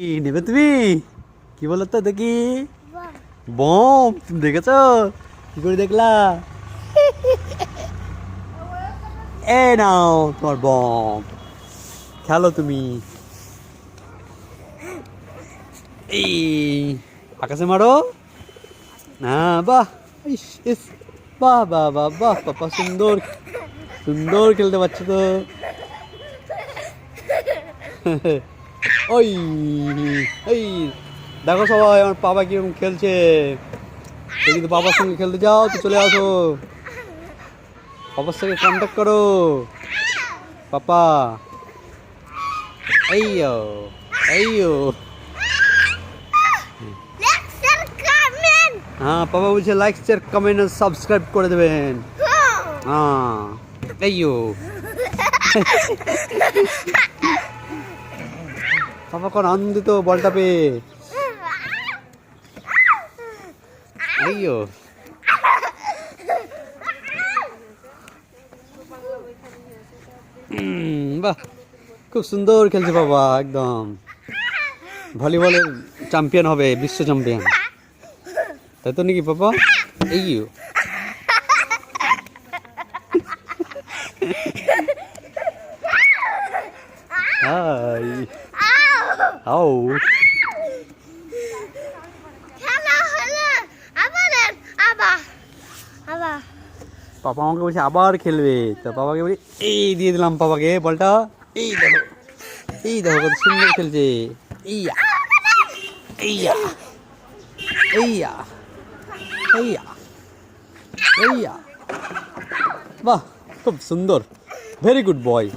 কি নেবে তুমি? কি বলো তো দেখি বম তুমি দেখেছ? কি করে দেখলা? এ নাও তোমার বম। খেলো তুমি। এই আকাশে মারো। না বাহ ইস ইস। বাহ বাহ বাহ বাহ পাপা সুন্দর সুন্দর খেলতে পারছ তো। ওই এই দেখো সবাই আমার বাবা কীরকম খেলছে। তুমি কিন্তু বাবার সঙ্গে খেলতে যাও তো চলে আসো। বাবার সঙ্গে কন্ট্যাক্ট করো। পাপা। are coming. হ্যাঁ পাপা বলছে লাইক শেয়ার কমেন্ট আর সাবস্ক্রাইব করে দেবেন। হ্যাঁ। এইও কোন আনন্দিত বলটা পেয়ে। উম, বাহ খুব সুন্দর খেলছে বাবা একদম। ভলিবলের চ্যাম্পিয়ন হবে বিশ্ব চ্যাম্পিয়ন। তাই তো নাকি বাবা এইও হাই। আও. আবার আবার আবার। পাপা আমাকে বলছে আবার খেলবে। তো বাবাকে বলি এই দিয়ে দিলাম পাপাকে বলটা। এই দেখো এই দেখো কত সুন্দর খেলছে। এইয়া এইয়া এইয়া এইয়া এইয়া। বাহ খুব সুন্দর। Very good boy